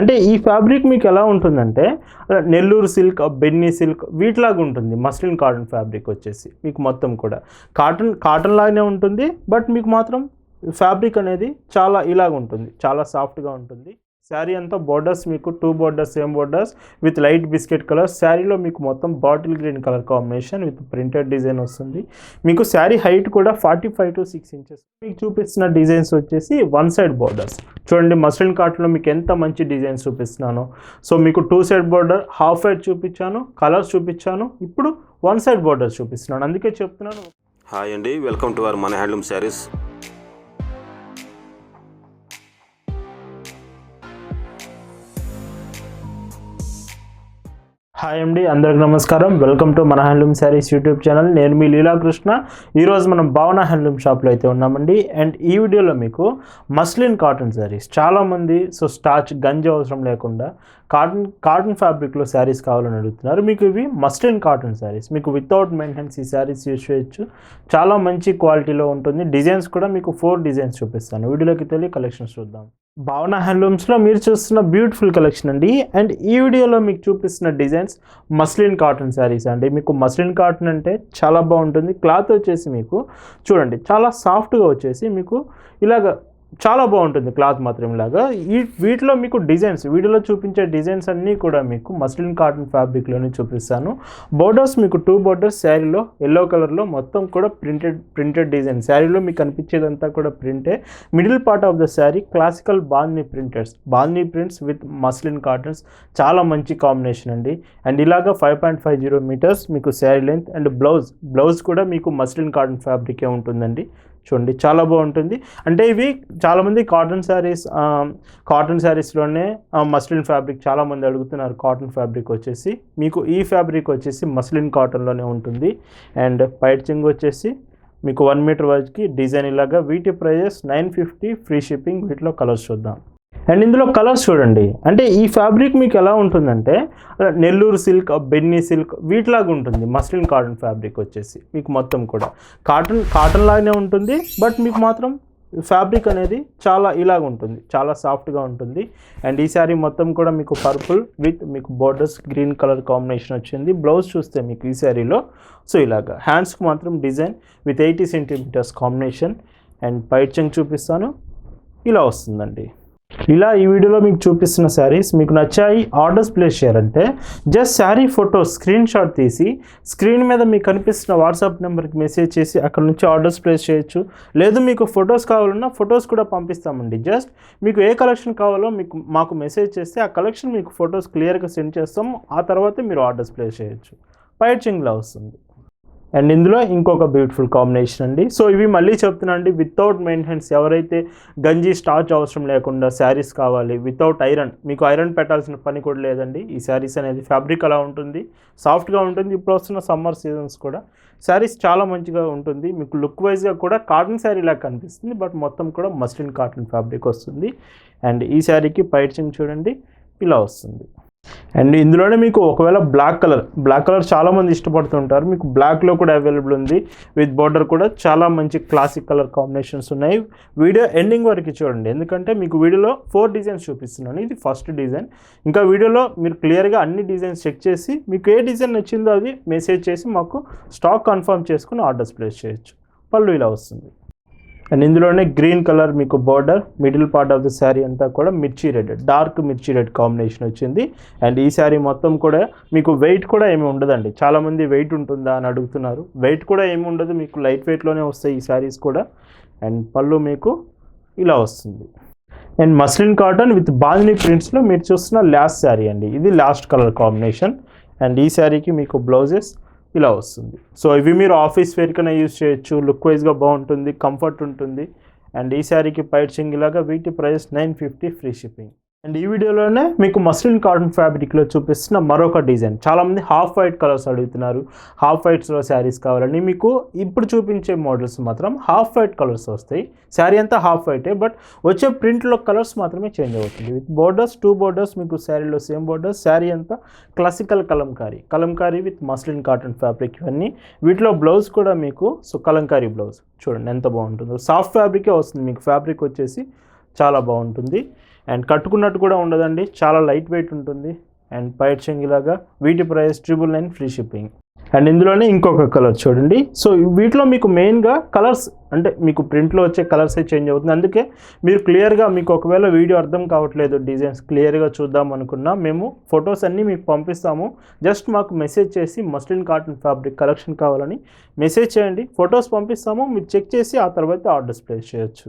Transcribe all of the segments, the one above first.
అంటే ఈ ఫ్యాబ్రిక్ మీకు ఎలా ఉంటుందంటే నెల్లూరు సిల్క్ బెన్నీ సిల్క్ వీటిలాగా ఉంటుంది. మస్లిన్ కాటన్ ఫ్యాబ్రిక్ వచ్చేసి మీకు మొత్తం కూడా. కాటన్ కాటన్ లాగానే ఉంటుంది బట్ మీకు మాత్రం ఫ్యాబ్రిక్ అనేది చాలా ఇలాగ ఉంటుంది. చాలా సాఫ్ట్గా ఉంటుంది. శారీ అంతా బోర్డర్స్ మీకు two borders same borders with light biscuit colour శారీలో మీకు మొత్తం bottle green colour combination with printed design వస్తుంది. మీకు శారీ హైట్ కూడా forty five to six inches మీకు చూపిస్తున్న డిజైన్స్ వచ్చేసి వన్ సైడ్ బోర్డర్స్ చూడండి మస్లిన్ కాటన్లో మీకు ఎంత మంచి డిజైన్స్ చూపిస్తున్నాను. సో మీకు two side border half side చూపించాను కలర్స్ చూపించాను. ఇప్పుడు వన్ సైడ్ బోర్డర్స్ చూపిస్తున్నాను. అందుకే చెప్తున్నాను. హాయ్ అండి వెల్కమ్ టు అవర్ మన హ్యాండ్లూమ్ శారీస్ హాయ్ అండి అందరికి నమస్కారం. వెల్కమ్ టు మన హ్యాండ్లూమ్ శారీస్ యూట్యూబ్ ఛానల్. నేను మీ లీలాకృష్ణ. ఈరోజు మనం భావన హ్యాండ్లూమ్ షాప్లో అయితే ఉన్నామండి. అండ్ ఈ వీడియోలో మీకు మస్లిన్ కాటన్ శారీస్ చాలామంది సో స్టార్చ్ గంజి అవసరం లేకుండా కాటన్ కాటన్ ఫ్యాబ్రిక్లో శారీస్ కావాలని అడుగుతున్నారు. మీకు ఇవి మస్లిన్ కాటన్ శారీస్. మీకు వితౌట్ మెయింటెనెన్స్ ఈ శారీస్ యూజ్ చేయొచ్చు. చాలా మంచి క్వాలిటీలో ఉంటుంది. డిజైన్స్ కూడా మీకు ఫోర్ డిజైన్స్ చూపిస్తాను. వీడియోలోకి తెలియ కలెక్షన్స్ చూద్దాం. భావన హ్యాండ్లూమ్స్లో మీరు చూస్తున్న బ్యూటిఫుల్ కలెక్షన్ అండి. అండ్ ఈ వీడియోలో మీకు చూపిస్తున్న డిజైన్స్ మస్లిన్ కాటన్ శారీస్ అండి. మీకు మస్లిన్ కాటన్ అంటే చాలా బాగుంటుంది. క్లాత్ వచ్చేసి మీకు చూడండి చాలా సాఫ్ట్గా వచ్చేసి మీకు ఇలాగ చాలా బాగుంటుంది క్లాత్ మాత్రం ఇలాగా. ఈ వీటిలో మీకు డిజైన్స్ వీటిలో చూపించే డిజైన్స్ అన్నీ కూడా మీకు మస్లిన్ కాటన్ ఫ్యాబ్రిక్లోనే చూపిస్తాను. బోర్డర్స్ మీకు టూ బోర్డర్స్ శారీలో ఎల్లో కలర్లో మొత్తం కూడా ప్రింటెడ్ ప్రింటెడ్ డిజైన్ శారీలో మీకు కనిపించేదంతా కూడా ప్రింటే middle part of the sari classical బాల్నీ printeds బాల్నీ ప్రింట్స్ విత్ మస్లిన్ కాటన్స్ చాలా మంచి కాంబినేషన్ అండి. అండ్ ఇలాగా five point five zero metres మీకు sari length and blouse blouse కూడా మీకు మస్లిన్ కాటన్ ఫ్యాబ్రికే ఉంటుందండి. చూడండి చాలా బాగుంటుంది. అంటే ఇవి చాలామంది కాటన్ శారీస్ కాటన్ శారీస్లోనే మస్లిన్ ఫ్యాబ్రిక్ చాలామంది అడుగుతున్నారు. కాటన్ ఫ్యాబ్రిక్ వచ్చేసి మీకు ఈ ఫ్యాబ్రిక్ వచ్చేసి మస్లిన్ కాటన్లోనే ఉంటుంది. అండ్ పైచింగ్ వచ్చేసి మీకు వన్ మీటర్ వరకు డిజైన్ ఇలాగా. వీటి prices nine fifty free shipping వీటిలో కలర్స్ చూద్దాం. అండ్ ఇందులో కలర్స్ చూడండి. అంటే ఈ ఫ్యాబ్రిక్ మీకు ఎలా ఉంటుందంటే నెల్లూరు సిల్క్ బెన్నీ సిల్క్ వీటిలాగా ఉంటుంది. మస్లిన్ కాటన్ ఫ్యాబ్రిక్ వచ్చేసి మీకు మొత్తం కూడా. కాటన్ కాటన్ లాగానే ఉంటుంది బట్ మీకు మాత్రం ఫ్యాబ్రిక్ అనేది చాలా ఇలాగ ఉంటుంది. చాలా సాఫ్ట్గా ఉంటుంది. అండ్ ఈ శారీ మొత్తం కూడా మీకు పర్పుల్ విత్ మీకు బోర్డర్స్ గ్రీన్ కలర్ కాంబినేషన్ వచ్చింది. బ్లౌజ్ చూస్తే మీకు ఈ శారీలో సో ఇలాగా. హ్యాండ్స్కి మాత్రం design with eighty centimetres combination and పైచంగ్ చూపిస్తాను. ఇలా వస్తుందండి. ఇలా ఈ వీడియోలో మీకు చూపిస్తున్న శారీస్ మీకు నచ్చాయి ఆర్డర్స్ ప్లేస్ చేయాలంటే just sari photo screen shot తీసి స్క్రీన్ మీద మీకు కనిపిస్తున్న వాట్సాప్ నెంబర్కి మెసేజ్ చేసి అక్కడ నుంచి ఆర్డర్స్ ప్లేస్ చేయొచ్చు. లేదు మీకు ఫొటోస్ కావాలన్నా ఫొటోస్ కూడా పంపిస్తామండి. జస్ట్ మీకు ఏ కలెక్షన్ కావాలో మీకు మాకు మెసేజ్ చేస్తే ఆ కలెక్షన్ మీకు ఫొటోస్ క్లియర్గా సెండ్ చేస్తాం ఆ తర్వాత మీరు ఆర్డర్స్ ప్లేస్ చేయొచ్చు. పైచింగ్లా వస్తుంది. అండ్ ఇందులో ఇంకొక బ్యూటిఫుల్ కాంబినేషన్ అండి. సో ఇవి మళ్ళీ చెప్తున్నా అండి వితౌట్ మెయింటెనెన్స్ ఎవరైతే గంజి స్టార్చ్ అవసరం లేకుండా శారీస్ కావాలి వితౌట్ ఐరన్ మీకు ఐరన్ పెట్టాల్సిన పని కూడా లేదండి. ఈ శారీస్ అనేది ఫ్యాబ్రిక్ అలా ఉంటుంది సాఫ్ట్గా ఉంటుంది. ఇప్పుడు వస్తున్న సమ్మర్ సీజన్స్ కూడా శారీస్ చాలా మంచిగా ఉంటుంది. మీకు లుక్ వైజ్గా కూడా కాటన్ శారీ లాగా కనిపిస్తుంది బట్ మొత్తం కూడా మస్లిన్ కాటన్ ఫ్యాబ్రిక్ వస్తుంది. అండ్ ఈ శారీకి పైచింగ్ చూడండి ఇలా వస్తుంది. అండ్ ఇందులోనే మీకు ఒకవేళ బ్లాక్ కలర్ బ్లాక్ కలర్ చాలామంది ఇష్టపడుతుంటారు. మీకు బ్లాక్లో కూడా అవైలబుల్ ఉంది. విత్ బార్డర్ కూడా చాలా మంచి క్లాసిక్ కలర్ కాంబినేషన్స్ ఉన్నాయి. వీడియో ఎండింగ్ వరకు చూడండి. ఎందుకంటే మీకు వీడియోలో ఫోర్ డిజైన్స్ చూపిస్తున్నాను. ఇది ఫస్ట్ డిజైన్ ఇంకా వీడియోలో మీరు క్లియర్గా అన్ని డిజైన్స్ చెక్ చేసి మీకు ఏ డిజైన్ నచ్చిందో అది మెసేజ్ చేసి మాకు స్టాక్ కన్ఫర్మ్ చేసుకుని ఆర్డర్స్ ప్లేస్ చేయొచ్చు. పళ్ళు ఇలా వస్తుంది. అండ్ ఇందులోనే గ్రీన్ కలర్ మీకు border middle part of the sari అంతా కూడా mirchi red dark mirchi red combination వచ్చింది. అండ్ ఈ శారీ మొత్తం కూడా మీకు వెయిట్ కూడా ఏమి ఉండదండి. చాలామంది వెయిట్ ఉంటుందా అని అడుగుతున్నారు. వెయిట్ కూడా ఏమి ఉండదు. మీకు లైట్ వెయిట్లోనే వస్తాయి ఈ శారీస్ కూడా. అండ్ పళ్ళు మీకు ఇలా వస్తుంది. అండ్ మస్లిన్ కాటన్ విత్ బాల్నీ ప్రింట్స్లో మీరు చూస్తున్న లాస్ట్ శారీ అండి. ఇది లాస్ట్ కలర్ కాంబినేషన్ అండ్ ఈ శారీకి మీకు బ్లౌజెస్ ఇలా వస్తుంది. సో ఇవి మీరు ఆఫీస్ వేర్కైనా యూజ్ చేయొచ్చు. లుక్ వైజ్గా బాగుంటుంది కంఫర్ట్ ఉంటుంది. అండ్ ఈ శారీకి పైచింగ్ ఇలాగా వీటి price nine fifty free shipping and ఈ వీడియోలోనే మీకు మస్లిన్ కాటన్ ఫ్యాబ్రిక్లో చూపిస్తున్న మరొక డిజైన్. చాలామంది హాఫ్ వైట్ కలర్స్ అడుగుతున్నారు. హాఫ్ వైట్స్లో శారీస్ కావాలని. మీకు ఇప్పుడు చూపించే మోడల్స్ మాత్రం హాఫ్ వైట్ కలర్స్ వస్తాయి. శారీ అంతా హాఫ్ వైటే బట్ వచ్చే ప్రింట్లో కలర్స్ మాత్రమే చేంజ్ అవుతుంది. విత్ బోర్డర్స్ టూ బోర్డర్స్ మీకు శారీలో సేమ్ బోర్డర్స్ శారీ అంతా classical Kalamkari. Kalamkari with muslin cotton fabric ఇవన్నీ. వీటిలో బ్లౌజ్ కూడా మీకు సో కలంకారీ బ్లౌజ్. చూడండి ఎంత బాగుంటుందో. సాఫ్ట్ ఫ్యాబ్రికే వస్తుంది. మీకు ఫ్యాబ్రిక్ వచ్చేసి చాలా బాగుంటుంది. అండ్ కట్టుకున్నట్టు కూడా ఉండదండి. చాలా లైట్ వెయిట్ ఉంటుంది. అండ్ పైట్ ఇలాగా వీటి price triple nine free shipping and ఇందులోనే ఇంకొక కలర్ చూడండి. సో వీటిలో మీకు మెయిన్గా కలర్స్ అంటే మీకు ప్రింట్లో వచ్చే కలర్సే చేంజ్ అవుతుంది. అందుకే మీరు క్లియర్గా మీకు ఒకవేళ వీడియో అర్థం కావట్లేదు డిజైన్స్ క్లియర్గా చూద్దాం అనుకున్నా మేము ఫొటోస్ అన్నీ మీకు పంపిస్తాము. జస్ట్ మాకు మెసేజ్ చేసి మస్లిన్ కాటన్ ఫ్యాబ్రిక్ కలెక్షన్ కావాలని మెసేజ్ చేయండి. ఫొటోస్ పంపిస్తాము. మీరు చెక్ చేసి ఆ తర్వాత ఆర్డర్స్ ప్లేస్ చేయొచ్చు.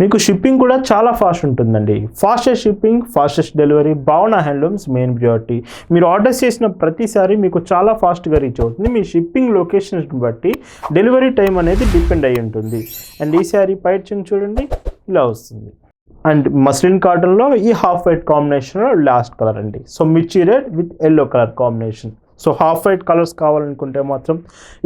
మీకు షిప్పింగ్ కూడా చాలా ఫాస్ట్ ఉంటుందండి. Fastest shipping fastest delivery Bhavana handlooms main priority మీరు ఆర్డర్స్ చేసిన ప్రతిసారి మీకు చాలా ఫాస్ట్గా రీచ్ అవుతుంది. మీ షిప్పింగ్ లొకేషన్స్ బట్టి డెలివరీ టైం అనేది డిపెండ్ అయి ఉంటుంది. అండ్ ఈ శారీ పైచింగ్ చూడండి ఇలా వస్తుంది. అండ్ మస్లిన్ కాటన్లో ఈ హాఫ్ వైట్ కాంబినేషన్లో లాస్ట్ కలర్ అండి. సో మిర్చి red with yellow colour combination so half white colours కావాలనుకుంటే మాత్రం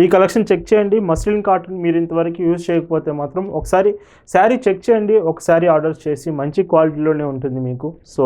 ఈ కలెక్షన్ చెక్ చేయండి. మస్లిన్ కాటన్ మీరు ఇంతవరకు యూజ్ చేయకపోతే మాత్రం ఒకసారి శారీ చెక్ చేయండి. ఒకసారి ఆర్డర్ చేసి మంచి క్వాలిటీలోనే ఉంటుంది మీకు. సో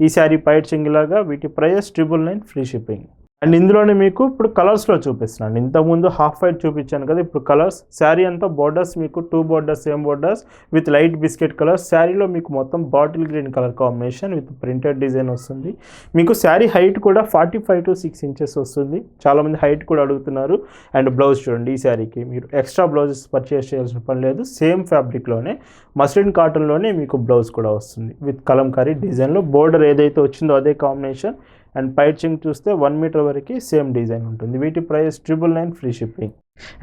ఈ శారీ పైట్ చింగిలాగా వీటి price triple nine free shipping and ఇందులోనే మీకు ఇప్పుడు కలర్స్లో చూపిస్తున్నాను. ఇంతకుముందు హాఫ్ వైట్ చూపించాను కదా ఇప్పుడు కలర్స్ శారీ అంతా బోర్డర్స్ మీకు two borders same borders with light biscuit colour శారీలో మీకు మొత్తం bottle green colour combination with printed design వస్తుంది. మీకు శారీ హైట్ కూడా forty five to six inches వస్తుంది చాలామంది హైట్ కూడా అడుగుతున్నారు. అండ్ బ్లౌజ్ చూడండి ఈ శారీకి మీరు ఎక్స్ట్రా బ్లౌజెస్ పర్చేస్ చేయాల్సిన పని లేదు. సేమ్ ఫ్యాబ్రిక్లోనే మస్లిన్ కాటన్లోనే మీకు బ్లౌజ్ కూడా వస్తుంది. విత్ కలంకారీ డిజైన్లో బోర్డర్ ఏదైతే వచ్చిందో అదే కాంబినేషన్ అండ్ పైచింగ్ చూస్తే వన్ మీటర్ వరకు సేమ్ డిజైన్ ఉంటుంది. వీటి price triple nine free shipping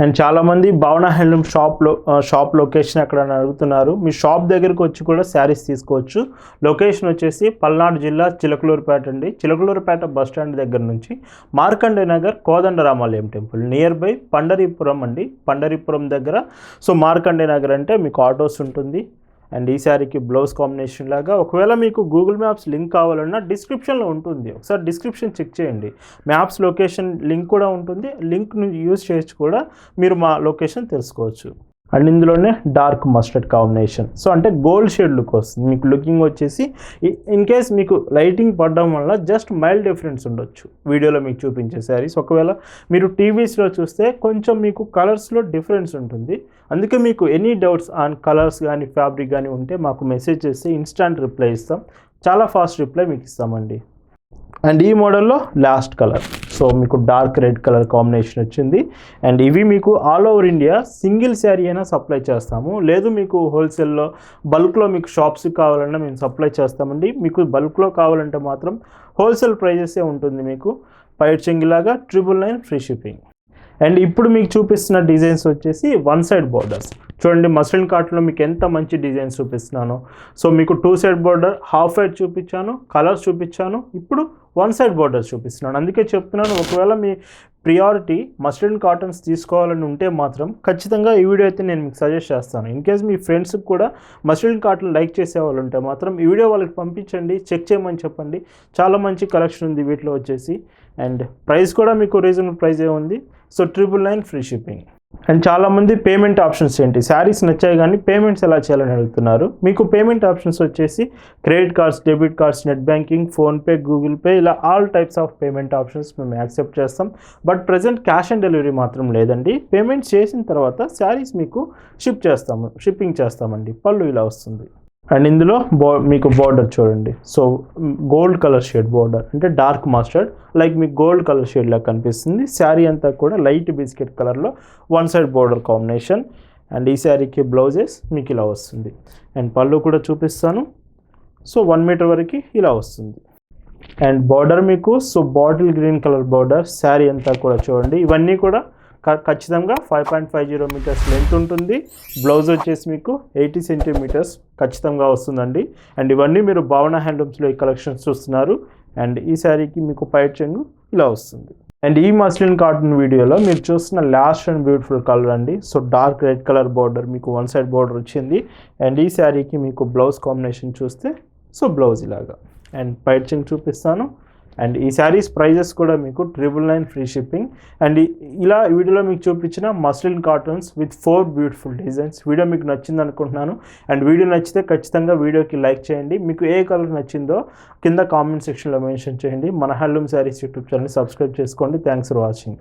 and చాలామంది భావన హ్యాండ్లూమ్ షాప్లో షాప్ లొకేషన్ ఎక్కడ అడుగుతున్నారు. మీ షాప్ దగ్గరకు వచ్చి కూడా శారీస్ తీసుకోవచ్చు. లొకేషన్ వచ్చేసి పల్నాడు జిల్లా చిలకలూరుపేట అండి. చిలకలూరుపేట బస్ స్టాండ్ దగ్గర నుంచి Markande Nagar Kodandaramalayam temple. Near by Pandharipuram అండి. పండరీపురం దగ్గర. సో మార్కండే నగర్ అంటే మీకు ఆటోస్ ఉంటుంది. అండ్ ఈ శారీకి బ్లౌజ్ కాంబినేషన్ లాగా ఒకవేళ మీకు గూగుల్ మ్యాప్స్ లింక్ కావాలన్నా డిస్క్రిప్షన్లో ఉంటుంది. ఒకసారి డిస్క్రిప్షన్ చెక్ చేయండి. మ్యాప్స్ లొకేషన్ లింక్ కూడా ఉంటుంది. లింక్ను యూజ్ చేసి కూడా మీరు మా లొకేషన్ తెలుసుకోవచ్చు. అండ్ ఇందులోనే డార్క్ మస్టర్డ్ కాంబినేషన్ సో అంటే గోల్డ్ షేడ్ లుక్ వస్తుంది. మీకు లుకింగ్ వచ్చేసి ఇన్ కేస్ మీకు లైటింగ్ పడడం వల్ల జస్ట్ మైల్డ్ డిఫరెన్స్ ఉండొచ్చు. వీడియోలో మీకు చూపించే శారీస్ ఒకవేళ మీరు టీవీస్లో చూస్తే కొంచెం మీకు కలర్స్లో డిఫరెన్స్ ఉంటుంది. అందుకే మీకు ఎనీ డౌట్స్ ఆన్ కలర్స్ కానీ ఫ్యాబ్రిక్ కానీ ఉంటే మాకు మెసేజ్ చేస్తే ఇన్స్టాంట్ రిప్లై ఇస్తాం. చాలా ఫాస్ట్ రిప్లై మీకు ఇస్తామండి. అండ్ ఈ మోడల్లో లాస్ట్ కలర్. సో మీకు డార్క్ రెడ్ కలర్ కాంబినేషన్ వచ్చింది. అండ్ ఇవి మీకు all over India single sari అయినా సప్లై చేస్తాము. లేదు మీకు హోల్సేల్లో బల్క్లో మీకు షాప్స్ కావాలన్నా మేము సప్లై చేస్తామండి. మీకు బల్క్లో కావాలంటే మాత్రం హోల్సేల్ ప్రైజెసే ఉంటుంది మీకు. పైట్ చెంగిలాగా triple nine free shipping. And ఇప్పుడు మీకు చూపిస్తున్న డిజైన్స్ వచ్చేసి వన్ సైడ్ బోర్డర్స్. చూడండి మస్లిన్ కాట్లో మీకు ఎంత మంచి డిజైన్స్ చూపిస్తున్నాను. సో మీకు two side border half side చూపించాను కలర్స్ చూపించాను. ఇప్పుడు వన్ సైడ్ బోర్డర్స్ చూపిస్తున్నాను. అందుకే చెప్తున్నాను ఒకవేళ మీ ప్రియారిటీ మస్లిన్ కాటన్స్ తీసుకోవాలని ఉంటే మాత్రం ఖచ్చితంగా ఈ వీడియో అయితే నేను మీకు సజెస్ట్ చేస్తాను. ఇన్ కేస్ మీ ఫ్రెండ్స్కి కూడా మస్లిన్ కాటన్ లైక్ చేసే వాళ్ళు ఉంటే మాత్రం ఈ వీడియో వాళ్ళకి పంపించండి చెక్ చేయమని చెప్పండి. చాలా మంచి కలెక్షన్ ఉంది వీటిలో వచ్చేసి. అండ్ ప్రైస్ కూడా మీకు రీజనబుల్ ప్రైజే ఉంది. So triple nine free shipping. And చాలామంది పేమెంట్ ఆప్షన్స్ ఏంటి? శారీస్ నచ్చాయి కానీ పేమెంట్స్ ఎలా చేయాలని అడుగుతున్నారు? మీకు పేమెంట్ ఆప్షన్స్ వచ్చేసి credit cards debit cards net banking PhonePe Google Pay ఇలా all types of payment options మేము యాక్సెప్ట్ చేస్తాం. But present cash on delivery మాత్రం లేదండి. పేమెంట్ చేసిన తర్వాత శారీస్ మీకు షిప్ చేస్తాము షిప్పింగ్ చేస్తామండి. పళ్ళు ఇలా వస్తుంది. అండ్ ఇందులో బో మీకు బార్డర్ చూడండి. So gold colour shade border అంటే డార్క్ మాస్టర్డ్ లైక్ మీకు గోల్డ్ కలర్ షేడ్ లాగా కనిపిస్తుంది. శారీ అంతా కూడా లైట్ బిస్కెట్ కలర్లో one side border combination and ఈ శారీకి బ్లౌజెస్ మీకు ఇలా వస్తుంది. అండ్ పళ్ళు కూడా చూపిస్తాను. సో వన్ మీటర్ వరకు ఇలా వస్తుంది. అండ్ బార్డర్ మీకు so bottle green colour border sari అంతా కూడా చూడండి. ఇవన్నీ కూడా ఖచ్చితంగా five point five zero metres length ఉంటుంది. బ్లౌజ్ వచ్చేసి మీకు ఎయిటీ సెంటీమీటర్స్ ఖచ్చితంగా వస్తుందండి. అండ్ ఇవన్నీ మీరు భావన హ్యాండ్లూమ్స్లో ఈ కలెక్షన్స్ చూస్తున్నారు. అండ్ ఈ శారీకి మీకు పైట్ చెంగు ఇలా వస్తుంది. అండ్ ఈ మస్లిన్ కాటన్ వీడియోలో మీరు చూస్తున్న లాస్ట్ అండ్ బ్యూటిఫుల్ కలర్ అండి. So dark red colour border మీకు వన్ సైడ్ బార్డర్ వచ్చింది. అండ్ ఈ శారీకి మీకు బ్లౌజ్ కాంబినేషన్ చూస్తే సో బ్లౌజ్ ఇలాగా. అండ్ పైట్ చెంగు చూపిస్తాను. అండ్ ఈ శారీస్ ప్రైజెస్ కూడా మీకు triple nine free shipping and ఇలా వీడియోలో మీకు చూపించిన muslin cottons with four beautiful designs video మీకు నచ్చింది అనుకుంటున్నాను. అండ్ వీడియో నచ్చితే ఖచ్చితంగా వీడియోకి లైక్ చేయండి. మీకు ఏ కలర్ నచ్చిందో కింద కామెంట్ సెక్షన్లో మెన్షన్ చేయండి. మన handloom saris YouTube channel subscribe చేసుకోండి. Thanks for watching